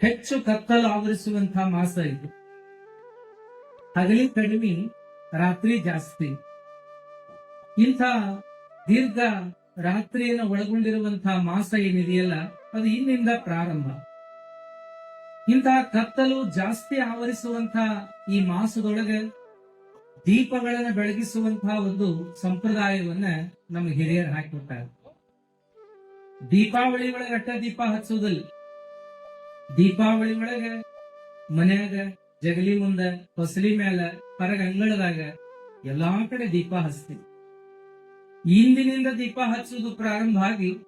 ಹೆಚ್ಚು ಕತ್ತಲು ಆವರಿಸುವಂತಹ ಮಾಸ ಇದು. ಹಗಲಿ ಕಡಿಮೆ, ರಾತ್ರಿ ಜಾಸ್ತಿ. ಇಂಥ ದೀರ್ಘ ರಾತ್ರಿಯನ್ನು ಒಳಗೊಂಡಿರುವಂತಹ ಮಾಸ ಏನಿದೆಯಲ್ಲ, ಅದು ಇನ್ನಿಂದ ಪ್ರಾರಂಭ. ಇಂತಹ ಕತ್ತಲು ಜಾಸ್ತಿ ಆವರಿಸುವಂತಹ ಈ ಮಾಸದೊಳಗೆ ದೀಪಗಳನ್ನು ಬೆಳಗಿಸುವಂತಹ ಒಂದು ಸಂಪ್ರದಾಯವನ್ನ ನಮ್ಮ ಹಿರಿಯರು ಹಾಕಿಬಿಟ್ಟಾರೆ ದೀಪಾವಳಿ ಒಳಗೆ ಅಟ್ಟ ದೀಪ ಹಚ್ಚುವುದಿಲ್ಲ ದೀಪಾವಳಿ ಒಳಗ ಮನ್ಯಾಗ, ಜಗಲಿ ಮುಂದ ಹೊಸಲಿ ಮ್ಯಾಲ ಹೊರಗ ಅಂಗಳದಾಗ ಎಲ್ಲಾ ಕಡೆ ದೀಪ ಹಚ್ತೀವಿ. ಇಂದಿನಿಂದ ದೀಪ ಹಚ್ಚುವುದು ಪ್ರಾರಂಭ ಆಗಿ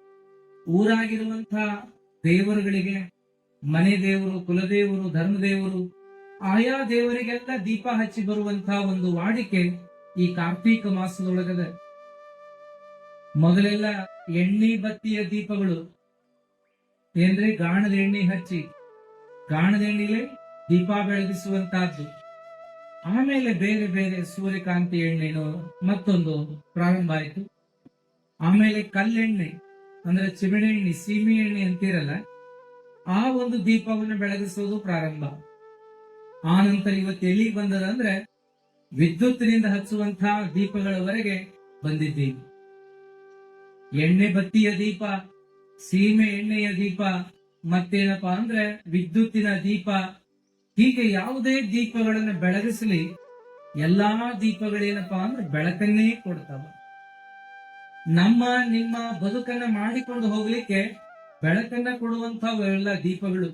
ಊರಾಗಿರುವಂತಹ ದೇವರುಗಳಿಗೆ, ಮನೆ ದೇವರು, ಕುಲದೇವರು, ಧರ್ಮದೇವರು, ಆಯಾ ದೇವರಿಗೆಲ್ಲ ದೀಪ ಹಚ್ಚಿ ಬರುವಂತಹ ಒಂದು ವಾಡಿಕೆ ಈ ಕಾರ್ತೀಕ ಮಾಸದೊಳಗದ. ಮೊದಲೆಲ್ಲ ಎಣ್ಣೆ ಬತ್ತಿಯ ದೀಪಗಳು ಏನ್ರಿ ಗಾಣದ ಎಣ್ಣೆ ಹಚ್ಚಿ, ಗಾಣದ ಎಣ್ಣೆಲೆ ದೀಪ ಬೆಳಗಿಸುವಂತಹದ್ದು ಆಮೇಲೆ ಬೇರೆ ಬೇರೆ ಸೂರ್ಯಕಾಂತಿ ಎಣ್ಣೆನು ಮತ್ತೊಂದು ಪ್ರಾರಂಭ ಆಯಿತು. ಆಮೇಲೆ ಕಲ್ಲೆಣ್ಣೆ, ಅಂದ್ರೆ ಚಿಮಣಿ ಎಣ್ಣೆ ಸೀಮೆ ಎಣ್ಣೆ ಅಂತಿರಲ್ಲ, ಆ ಒಂದು ದೀಪವನ್ನು ಬೆಳಗಿಸುವುದು ಪ್ರಾರಂಭ. ಆ ನಂತರ ಇವತ್ತು ಎಲ್ಲಿಗೆ ಬಂದದ ಅಂದ್ರೆ ವಿದ್ಯುತ್ತಿನಿಂದ ಹಚ್ಚುವಂತಹ ದೀಪಗಳವರೆಗೆ ಬಂದಿದ್ದೀವಿ. ಎಣ್ಣೆ ಬತ್ತಿಯ ದೀಪ ಸೀಮೆ ಎಣ್ಣೆಯ ದೀಪ, ಮತ್ತೇನಪ್ಪಾ ಅಂದ್ರೆ ವಿದ್ಯುತ್ತಿನ ದೀಪ. ಹೀಗೆ ಯಾವುದೇ ದೀಪಗಳನ್ನ ಬೆಳಗಿಸಲಿ, ಎಲ್ಲಾ ದೀಪಗಳೇನಪ್ಪಾ ಅಂದ್ರೆ ಬೆಳಕನ್ನೇ ಕೊಡ್ತಾವ. ನಮ್ಮ, ನಿಮ್ಮ ಬದುಕನ್ನ ಮಾಡಿಕೊಂಡು ಹೋಗ್ಲಿಕ್ಕೆ ಬೆಳಕನ್ನ ಕೊಡುವಂತವೆಲ್ಲ ದೀಪಗಳು.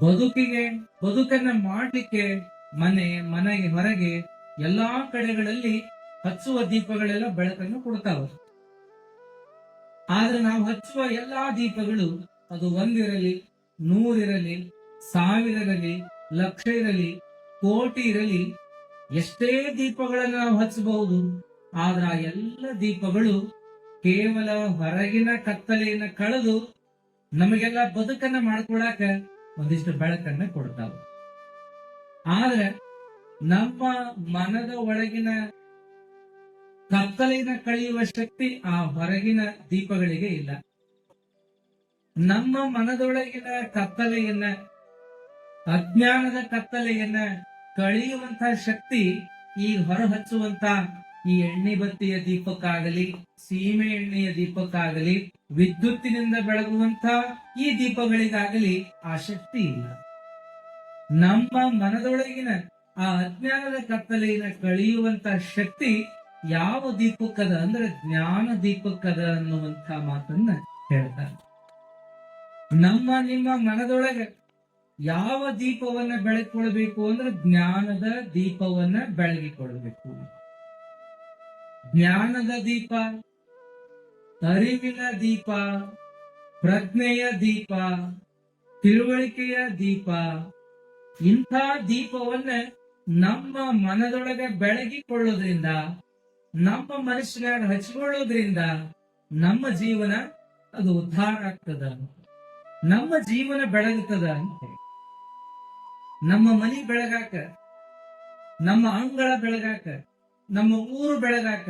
ಬದುಕಿಗೆ, ಬದುಕನ್ನ ಮಾಡಲಿಕ್ಕೆ ಮನೆ, ಮನೆಗೆ ಹೊರಗೆ ಎಲ್ಲಾ ಕಡೆಗಳಲ್ಲಿ ಹಚ್ಚುವ ದೀಪಗಳೆಲ್ಲ ಬೆಳಕನ್ನು ಕೊಡ್ತಾವ. ಆದ್ರೆ ನಾವು ಹಚ್ಚುವ ಎಲ್ಲಾ ದೀಪಗಳು ಅದು ಒಂದಿರಲಿ, ನೂರಿರಲಿ ಸಾವಿರ ಇರಲಿ ಲಕ್ಷ ಇರಲಿ, ಕೋಟಿ ಇರಲಿ, ಎಷ್ಟೇ ದೀಪಗಳನ್ನು ನಾವು ಹಚ್ಚಬಹುದು, ಆದ್ರ ಆ ಎಲ್ಲ ದೀಪಗಳು ಕೇವಲ ಹೊರಗಿನ ಕತ್ತಲೆಯನ್ನ ಕಳೆದು ನಮಗೆಲ್ಲ ಬದುಕನ್ನ ಮಾಡ್ಕೊಳಕ ಒಂದಿಷ್ಟು ಬೆಳಕನ್ನ ಕೊಡ್ತಾವ. ಆದ್ರೆ ನಮ್ಮ ಮನದ ಒಳಗಿನ ಕತ್ತಲೆಯನ್ನ ಕಳೆಯುವ ಶಕ್ತಿ ಆ ಹೊರಗಿನ ದೀಪಗಳಿಗೆ ಇಲ್ಲ. ನಮ್ಮ ಮನದೊಳಗಿನ ಕತ್ತಲೆಯನ್ನ, ಅಜ್ಞಾನದ ಕತ್ತಲೆಯನ್ನ ಕಳೆಯುವಂತಹ ಶಕ್ತಿ ಈ ಹೊರ ಹಚ್ಚುವಂತ ಈ ಎಣ್ಣೆ ಬತ್ತಿಯ ದೀಪಕ್ಕಾಗಲಿ, ಸೀಮೆ ಎಣ್ಣೆಯ ದೀಪಕ್ಕಾಗಲಿ, ವಿದ್ಯುತ್ತಿನಿಂದ ಬೆಳಗುವಂತ ಈ ದೀಪಗಳಿಗಾಗಲಿ ಆ ಶಕ್ತಿ ಇಲ್ಲ. ನಮ್ಮ ಮನದೊಳಗಿನ ಆ ಅಜ್ಞಾನದ ಕತ್ತಲೆಯನ್ನು ಕಳೆಯುವಂತ ಶಕ್ತಿ ಯಾವ ದೀಪಕದ, ಅಂದ್ರೆ ಜ್ಞಾನ ದೀಪಕದ ಅನ್ನುವಂತ ಮಾತನ್ನ ಹೇಳ್ತಾರೆ. ನಮ್ಮ, ನಿಮ್ಮ ಮನದೊಳಗೆ ಯಾವ ದೀಪವನ್ನ ಬೆಳಕೊಳ್ಬೇಕು ಅಂದ್ರೆ ಜ್ಞಾನದ ದೀಪವನ್ನ ಬೆಳಗಿಕೊಳ್ಬೇಕು. ಜ್ಞಾನದ ದೀಪ, ಅರಿವಿನ ದೀಪ, ಪ್ರಜ್ಞೆಯ ದೀಪ, ತಿಳುವಳಿಕೆಯ ದೀಪ, ಇಂಥ ದೀಪವನ್ನ ನಮ್ಮ ಮನದೊಳಗೆ ಬೆಳಗಿಕೊಳ್ಳೋದ್ರಿಂದ ನಮ್ಮ ಮನಸ್ಸಿನಾಗ ಹಚ್ಕೊಳ್ಳೋದ್ರಿಂದ ನಮ್ಮ ಜೀವನ ಅದು ಉದ್ಧಾರ ಆಗ್ತದ. ನಮ್ಮ ಜೀವನ ಬೆಳಗುತ್ತದ ನಮ್ಮ ಮನಿ ಬೆಳಗಾಕ, ನಮ್ಮ ಅಂಗಳ ಬೆಳಗಾಕ, ನಮ್ಮ ಊರು ಬೆಳಗಾಕ,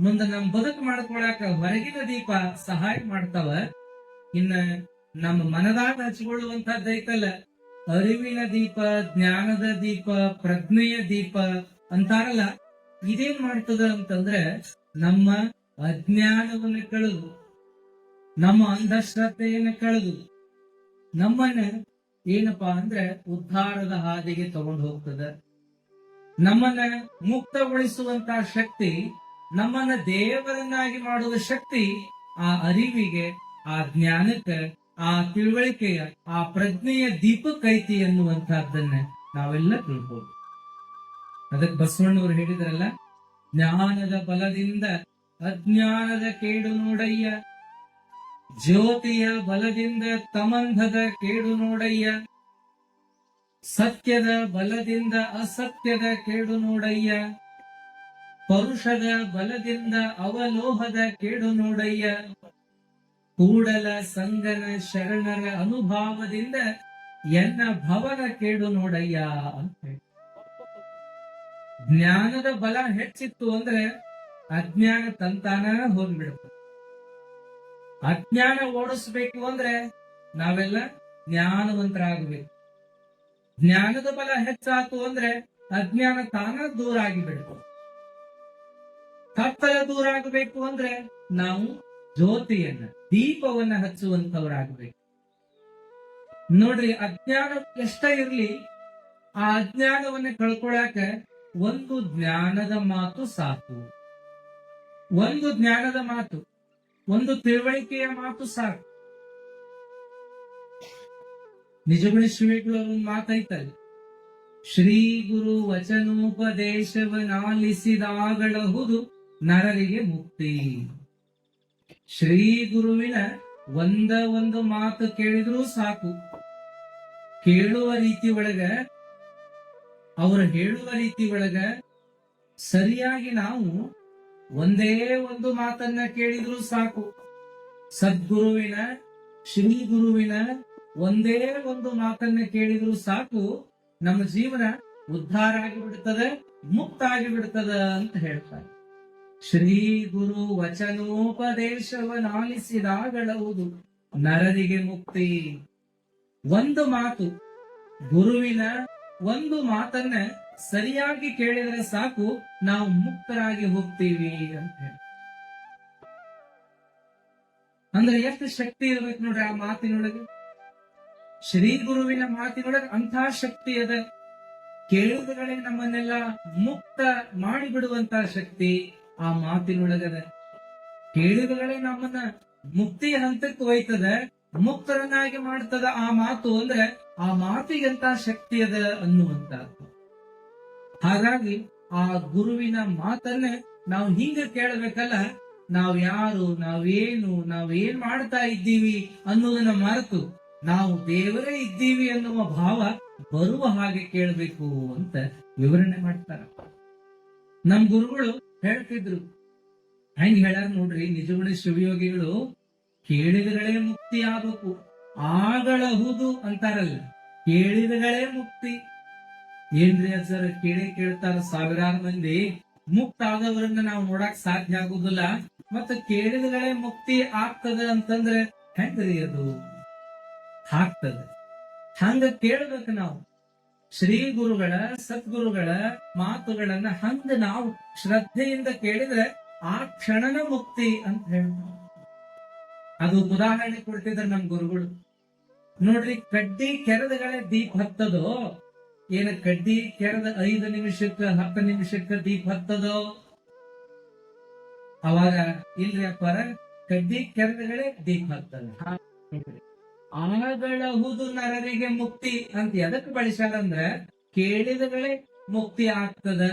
ಮುಂದ ನಮ್ಮ ಬದುಕು ಮಾಡ್ಕೊಳಕ ಹೊರಗಿನ ದೀಪ ಸಹಾಯ ಮಾಡ್ತಾವ. ಇನ್ನ ನಮ್ಮ ಮನದಾಗ ಹಚ್ಕೊಳ್ಳುವಂತದ್ದೈತಲ್ಲ ಅರಿವಿನ ದೀಪ, ಜ್ಞಾನದ ದೀಪ, ಪ್ರಜ್ಞೆಯ ದೀಪ ಅಂತಾರಲ್ಲ. ಇದೇನ್ ಮಾಡ್ತದ ಅಂತಂದ್ರೆ ನಮ್ಮ ಅಜ್ಞಾನವನ್ನು ಕಳೆದು, ನಮ್ಮ ಅಂಧಶ್ರದ್ಧೆಯನ್ನು ಕಳೆದು, ನಮ್ಮನ್ನ ಏನಪ್ಪಾ ಅಂದ್ರೆ ಉದ್ಧಾರದ ಹಾದಿಗೆ ತಗೊಂಡು ಹೋಗ್ತದ. ನಮ್ಮನ್ನ ಮುಕ್ತಗೊಳಿಸುವಂತ ಶಕ್ತಿ, ನಮ್ಮನ್ನ ದೇವರನ್ನಾಗಿ ಮಾಡುವ ಶಕ್ತಿ ಆ ಅರಿವಿಗೆ, ಆ ಜ್ಞಾನಕ್ಕೆ, ಆ ತಿಳುವಳಿಕೆಯ, ಆ ಪ್ರಜ್ಞೆಯ ದೀಪಕ್ಕೈತಿ ಎನ್ನುವಂತಹದ್ದನ್ನ ನಾವೆಲ್ಲ ತಿಳ್ಬೋದು ಅದಕ್ಕೆ ಬಸವಣ್ಣವರು ಹೇಳಿದ್ರಲ್ಲ, ಜ್ಞಾನದ ಬಲದಿಂದ ಅಜ್ಞಾನದ ಕೇಡು ನೋಡಯ್ಯ, ಜ್ಯೋತಿಯ ಬಲದಿಂದ ತಮಂಧದ ಕೇಡು ನೋಡಯ್ಯ, ಸತ್ಯದ ಬಲದಿಂದ ಅಸತ್ಯದ ಕೇಡು ನೋಡಯ್ಯ, ಪರುಷದ ಬಲದಿಂದ ಅವಲೋಹದ ಕೇಡು ನೋಡಯ್ಯ, ಕೂಡಲ ಸಂಗನ ಶರಣರ ಅನುಭಾವದಿಂದ ಎನ್ನ ಭವನ ಕೇಡು ನೋಡಯ್ಯ ಅಂತ ಹೇಳಿ. ಜ್ಞಾನದ ಬಲ ಹೆಚ್ಚಿತ್ತು ಅಂದ್ರೆ ಅಜ್ಞಾನ ತಂತಾನ ಹೋಗ್ಬಿಡುತ್ತೆ. ಅಜ್ಞಾನ ಓಡಿಸ್ಬೇಕು ಅಂದ್ರೆ ನಾವೆಲ್ಲ ಜ್ಞಾನವಂತರಾಗಬೇಕು. ಜ್ಞಾನದ ಬಲ ಹೆಚ್ಚಾತು ಅಂದ್ರೆ ಅಜ್ಞಾನ ತಾನ ದೂರ ಆಗಿಬಿಡ್ತು ತಪ್ಪಲ ದೂರ ಆಗಬೇಕು ಅಂದ್ರೆ ನಾವು ಜ್ಯೋತಿಯನ್ನ, ದೀಪವನ್ನ ಹಚ್ಚುವಂತವರಾಗಬೇಕು ನೋಡ್ರಿ, ಅಜ್ಞಾನ ಎಷ್ಟ ಇರ್ಲಿ, ಆ ಅಜ್ಞಾನವನ್ನ ಕಳ್ಕೊಳಕ ಒಂದು ಜ್ಞಾನದ ಮಾತು ಸಾಕು. ಒಂದು ಜ್ಞಾನದ ಮಾತು, ಒಂದು ತಿಳುವಳಿಕೆಯ ಮಾತು ಸಾಕು. ನಿಜಗುಣ ಶ್ರೀಗಳು ಮಾತೈತಲ್ಲ. ಶ್ರೀ ಗುರು ವಚನೋಪದೇಶವನಾಲಿಸಿದಾಗಳಹುದು ನರರಿಗೆ ಮುಕ್ತಿ. ಶ್ರೀ ಗುರುವಿನ ಒಂದ ಒಂದು ಮಾತು ಕೇಳಿದ್ರೂ ಸಾಕು. ಕೇಳುವ ರೀತಿ ಒಳಗ ಅವರು ಹೇಳುವ ರೀತಿ ಒಳಗ ಸರಿಯಾಗಿ ನಾವು ಒಂದೇ ಒಂದು ಮಾತನ್ನ ಕೇಳಿದ್ರು ಸಾಕು. ಸದ್ಗುರುವಿನ ಶ್ರೀ ಗುರುವಿನ ಒಂದೇ ಒಂದು ಮಾತನ್ನ ಕೇಳಿದ್ರು ಸಾಕು, ನಮ್ಮ ಜೀವನ ಉದ್ಧಾರ ಆಗಿಬಿಡ್ತದೆ, ಮುಕ್ತ ಆಗಿಬಿಡ್ತದ ಅಂತ ಹೇಳ್ತಾರೆ. ಶ್ರೀ ಗುರು ವಚನೋಪದೇಶವನಾಲಿಸಿದಾಗಳವುದು ನರರಿಗೆ ಮುಕ್ತಿ. ಒಂದು ಮಾತು, ಗುರುವಿನ ಒಂದು ಮಾತನ್ನ ಸರಿಯಾಗಿ ಕೇಳಿದ್ರೆ ಸಾಕು, ನಾವು ಮುಕ್ತರಾಗಿ ಹೋಗ್ತೀವಿ ಅಂತ ಹೇಳಿ. ಅಂದ್ರೆ ಎಷ್ಟು ಶಕ್ತಿ ಇರ್ಬೇಕು ನೋಡ್ರಿ ಆ ಮಾತಿನೊಳಗೆ? ಶ್ರೀ ಗುರುವಿನ ಮಾತಿನೊಳಗೆ ಅಂತ ಶಕ್ತಿ ಅದ ಕೇಳಿದಗಳೇ ನಮ್ಮನ್ನೆಲ್ಲ ಮುಕ್ತ ಮಾಡಿಬಿಡುವಂತ ಶಕ್ತಿ ಆ ಮಾತಿನೊಳಗದ. ಕೇಳಿದಗಳೇ ನಮ್ಮನ್ನ ಮುಕ್ತಿ ಹಂತಕ್ಕೆ ಒಯ್ತದ, ಮುಕ್ತರನ್ನಾಗಿ ಮಾಡ್ತದ ಆ ಮಾತು ಅಂದ್ರೆ ಆ ಮಾತಿಗೆಂತ ಶಕ್ತಿ ಅದ ಅನ್ನುವಂತಹದ್ದು ಹಾಗಾಗಿ ಆ ಗುರುವಿನ ಮಾತನ್ನ ನಾವು ಹಿಂಗ ಕೇಳಬೇಕಲ್ಲ, ನಾವ್ ಯಾರು, ನಾವೇನು, ನಾವೇನ್ ಮಾಡ್ತಾ ಇದ್ದೀವಿ ಅನ್ನೋದನ್ನ ಮರೆತು ನಾವು ದೇವರೇ ಇದ್ದೀವಿ ಅನ್ನುವ ಭಾವ ಬರುವ ಹಾಗೆ ಕೇಳಬೇಕು ಅಂತ ವಿವರಣೆ ಮಾಡ್ತಾರ. ನಮ್ ಗುರುಗಳು ಹೇಳ್ತಿದ್ರು, ಹೆಂಗ್ ಹೇಳ್ಯಾರ ನೋಡ್ರಿ ನಿಜಗುಣ ಶಿವಯೋಗಿಗಳು ಕೇಳಿದಗಳೇ ಮುಕ್ತಿ ಆಗಬೇಕು. ಆಗಳಹುದು ಅಂತಾರಲ್ಲ. ಕೇಳಿದಗಳೇ ಮುಕ್ತಿ. ಏನ್ರಿ ಸರ್ ಕೇಳಿ ಕೇಳ್ತಾರ ಸಾವಿರಾರು ಮಂದಿ. ಮುಕ್ತ ಆದವರನ್ನ ನಾವು ನೋಡಕ್ ಸಾಧ್ಯ ಆಗುದಿಲ್ಲ. ಮತ್ತ ಕೇಳಿದಗಳೇ ಮುಕ್ತಿ ಆಗ್ತದ ಅಂತಂದ್ರೆ ಹೆಂಗ್ರಿ ಅದು? ಆಗ್ತದ. ಹಂಗ ಕೇಳ್ಬೇಕು ನಾವು. ಶ್ರೀ ಗುರುಗಳ, ಸದ್ಗುರುಗಳ ಮಾತುಗಳನ್ನ ಹಂಗ ನಾವು ಶ್ರದ್ಧೆಯಿಂದ ಕೇಳಿದ್ರೆ ಆ ಕ್ಷಣನ ಮುಕ್ತಿ ಅಂತ ಹೇಳ್ತಾರೆ. ಅದು ಉದಾಹರಣೆ ಕೊಡ್ತಿದ್ದಾರೆ ನಮ್ ಗುರುಗಳು. ನೋಡ್ರಿ ಕಡ್ಡಿ ಕೆರೆದಗಳೇ ದೀಪ ಹತ್ತದೋ? ಏನ ಕಡ್ಡಿ ಕೆರೆದ ಐದು ನಿಮಿಷಕ್ಕ, ಹತ್ತು ನಿಮಿಷಕ್ಕ ದೀಪ ಹತ್ತದೋ? ಅವಾಗ ಇಲ್ರಿ ಅಪ್ಪಾರ, ಕಡ್ಡಿ ಕೆರೆದಗಳೇ ದೀಪ ಹತ್ತದ. ಆಗಳಹುದು ನರರಿಗೆ ಮುಕ್ತಿ ಅಂತ ಎದಕ್ ಬಳಸ್ಯಾರಂದ್ರ, ಕೇಳಿದಗಳೇ ಮುಕ್ತಿ ಆಗ್ತದ.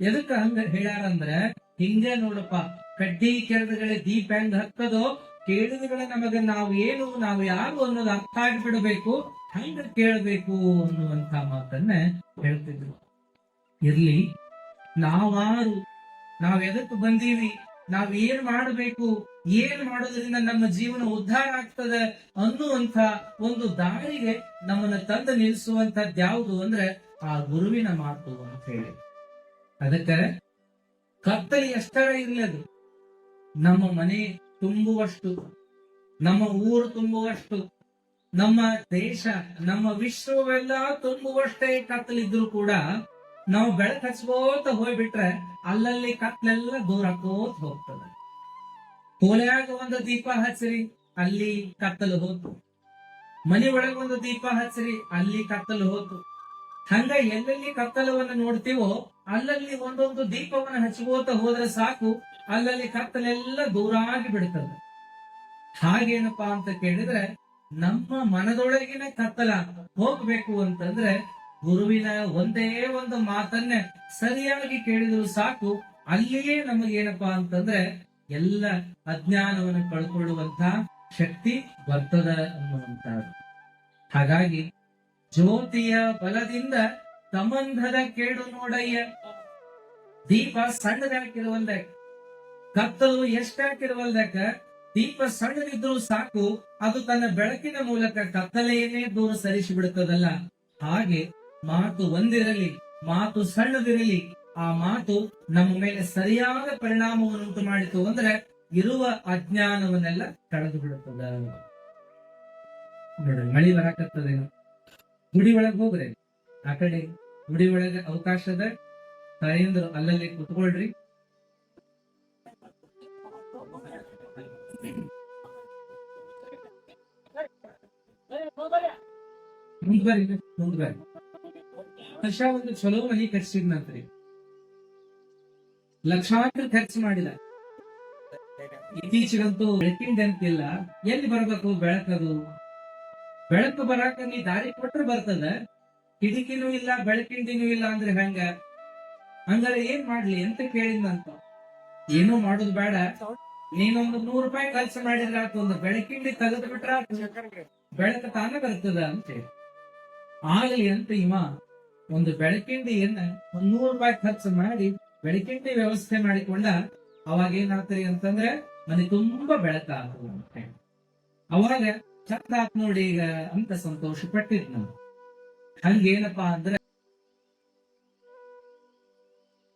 ಎದಕ್ ಹಂಗ ಹೇಳ್ಯಾರಂದ್ರ, ಹಿಂಗ ನೋಡಪ್ಪ, ಕಡ್ಡಿ ಕೆರೆದಗಳೇ ದೀಪ ಹೆಂಗ್ ಹತ್ತದೋ ಕೇಳಿದಗಳ ನಮಗ ನಾವು ಏನು, ನಾವು ಯಾರು ಅನ್ನೋದು ಅರ್ಥ ಆಗಿಬಿಡಬೇಕು, ಹಂಗ ಕೇಳಬೇಕು ಅನ್ನುವಂತ ಮಾತನ್ನ ಹೇಳ್ತಿದ್ರು. ಇರ್ಲಿ, ನಾವಾರು, ನಾವ್ ಎದಕ್ ಬಂದೀವಿ, ನಾವ್ ಏನ್ ಮಾಡಬೇಕು, ಏನ್ ಮಾಡೋದ್ರಿಂದ ನಮ್ಮ ಜೀವನ ಉದ್ಧಾರ ಆಗ್ತದೆ ಅನ್ನುವಂತ ಒಂದು ದಾರಿಗೆ ನಮ್ಮನ್ನ ತಂದು ನಿಲ್ಲಿಸುವಂತದ್ದು ಯಾವುದು ಅಂದ್ರೆ ಆ ಗುರುವಿನ ಮಾತು ಅಂತ ಹೇಳಿ. ಅದಕ್ಕೆ ಕತ್ತಲಿ ಎಷ್ಟರ ಇರ್ಲಿ ಅದು. ನಮ್ಮ ಮನೆ ತುಂಬುವಷ್ಟು, ನಮ್ಮ ಊರು ತುಂಬುವಷ್ಟು, ನಮ್ಮ ದೇಶ, ನಮ್ಮ ವಿಶ್ವವೆಲ್ಲ ತುಂಬುವಷ್ಟೇ ಕತ್ತಲಿದ್ರು ಕೂಡ ನಾವು ಬೆಳಕು ಹಚ್ಕೋತ ಹೋಗ್ಬಿಟ್ರೆ ಅಲ್ಲಲ್ಲಿ ಕತ್ಲೆಲ್ಲ ದೂರ ಹಾಕೋತ ಹೋಗ್ತದೆ. ಕೋಲೆಯಾಗ ಒಂದು ದೀಪ ಹಚ್ಚಿರಿ, ಅಲ್ಲಿ ಕತ್ತಲು ಹೋತು ಮನಿ ಒಳಗ ಒಂದು ದೀಪ ಹಚ್ಚಿರಿ, ಅಲ್ಲಿ ಕತ್ತಲು ಹೋತು ಹಂಗ ಎಲ್ಲೆಲ್ಲಿ ಕತ್ತಲವನ್ನ ನೋಡ್ತೀವೋ, ಅಲ್ಲಲ್ಲಿ ಒಂದೊಂದು ದೀಪವನ್ನ ಹಚ್ಕೋತ ಹೋದ್ರೆ ಸಾಕು, ಅಲ್ಲಲ್ಲಿ ಕತ್ತಲೆಲ್ಲ ದೂರ ಆಗಿ ಬಿಡ್ತದೆ. ಹಾಗೇನಪ್ಪಾ ಅಂತ ಕೇಳಿದ್ರೆ, ನಮ್ಮ ಮನದೊಳಗಿನ ಕತ್ತಲ ಹೋಗ್ಬೇಕು ಅಂತಂದ್ರೆ, ಗುರುವಿನ ಒಂದೇ ಒಂದು ಮಾತನ್ನ ಸರಿಯಾಗಿ ಕೇಳಿದ್ರು ಸಾಕು, ಅಲ್ಲಿಯೇ ನಮಗೇನಪ್ಪಾ ಅಂತಂದ್ರೆ, ಎಲ್ಲ ಅಜ್ಞಾನವನ್ನು ಕಳ್ಕೊಳ್ಳುವಂತ ಶಕ್ತಿ ಬರ್ತದ ಅನ್ನುವಂತಹದ್ದು ಹಾಗಾಗಿ ಜ್ಯೋತಿಯ ಬಲದಿಂದ ಸಂಬಂಧದ ಕೇಡು ನೋಡಯ್ಯ. ದೀಪ ಸಣ್ಣದಾಕಿರುವಲ್ದ ಕತ್ತಲು ಎಷ್ಟಾಕಿರುವಲ್ದಕ್ಕ ದೀಪ ಸಣ್ಣದಿದ್ರು ಸಾಕು, ಅದು ತನ್ನ ಬೆಳಕಿನ ಮೂಲಕ ಕತ್ತಲೆಯನ್ನೇ ದೂರ ಸರಿಸಿ ಬಿಡುತ್ತದಲ್ಲ ಹಾಗೆ ಮಾತು ಒಂದಿರಲಿ, ಮಾತು ಸಣ್ಣದಿರಲಿ, ಆ ಮಾತು ನಮ್ಮ ಮೇಲೆ ಸರಿಯಾದ ಪರಿಣಾಮವನ್ನುಂಟು ಮಾಡಿತು ಅಂದ್ರೆ ಇರುವ ಅಜ್ಞಾನವನ್ನೆಲ್ಲ ಕಳೆದು ಬಿಡುತ್ತದೆ ನೋಡ್ರಿ ಮಳಿ ಬರಾಕತ್ತದೇನು. ಗುಡಿ ಒಳಗೆ ಹೋಗ್ರಿ. ಆ ಕಡೆ ಗುಡಿ ಅವಕಾಶ ಅದ. ತಾಯಂದ್ರು ಅಲ್ಲಲ್ಲಿ ಕುತ್ಕೊಳ್ರಿ. ಮುಂದ್ ಬರ್ರಿ ಬರ್ರಿ. ವರ್ಷ ಒಂದು ಚಲೋ ಮನಿ ಕಟ್ಸಿದ್ನಂತ್ರಿ ಲಕ್ಷಾಂತರ ಖರ್ಚು ಮಾಡಿಲ್ಲ ಇತ್ತೀಚೆಗಂತೂ ಬೆಳಕಿನ ಅಂತಿಲ್ಲ ಎಲ್ಲಿ ಬರ್ಬೇಕು ಬೆಳಕದು? ಬೆಳಕು ಬರಾಕ ನೀ ದಾರಿ ಕೊಟ್ರೆ ಬರ್ತದ? ಕಿಟಕಿನೂ ಇಲ್ಲ ಬೆಳಕಿಂದಿನೂ ಇಲ್ಲ ಅಂದ್ರೆ ಹೆಂಗ? ಹಂಗಾರೆ ಏನ್ ಮಾಡ್ಲಿ ಅಂತ? ಕೇಳಿದ್ನಂತ ಏನೂ ಮಾಡೋದು ಬೇಡ. ನೀನೊಂದು ನೂರು ರೂಪಾಯಿ ಖರ್ಚು ಮಾಡಿದ್ರ ಒಂದು ಬೆಳಕಿಂಡಿ ತೆಗೆದು ಬಿಟ್ರ ಬೆಳಕ ತಾನೇ ಬರ್ತದ ಅಂತ ಹೇಳಿ. ಆಗ್ಲಿ ಅಂತ ಇವ ಒಂದು ಬೆಳಕಿಂಡಿಯನ್ನ ಒಂದ್ ನೂರು ರೂಪಾಯಿ ಖರ್ಚು ಮಾಡಿ ಬೆಳಕಿಂಡಿ ವ್ಯವಸ್ಥೆ ಮಾಡಿಕೊಂಡ ಅವಾಗ ಏನಾಗ್ತರಿ ಅಂತಂದ್ರೆ ಮನೆ ತುಂಬಾ ಬೆಳಕಾಗ್ತದ ಅಂತ ಹೇಳಿ. ಅವಾಗ ಚಂದ ಆತ್ ನೋಡಿ ಈಗ ಅಂತ ಸಂತೋಷ ಪಟ್ಟಿದ್ ನಾವು ಹಂಗೇನಪ್ಪಾ ಅಂದ್ರೆ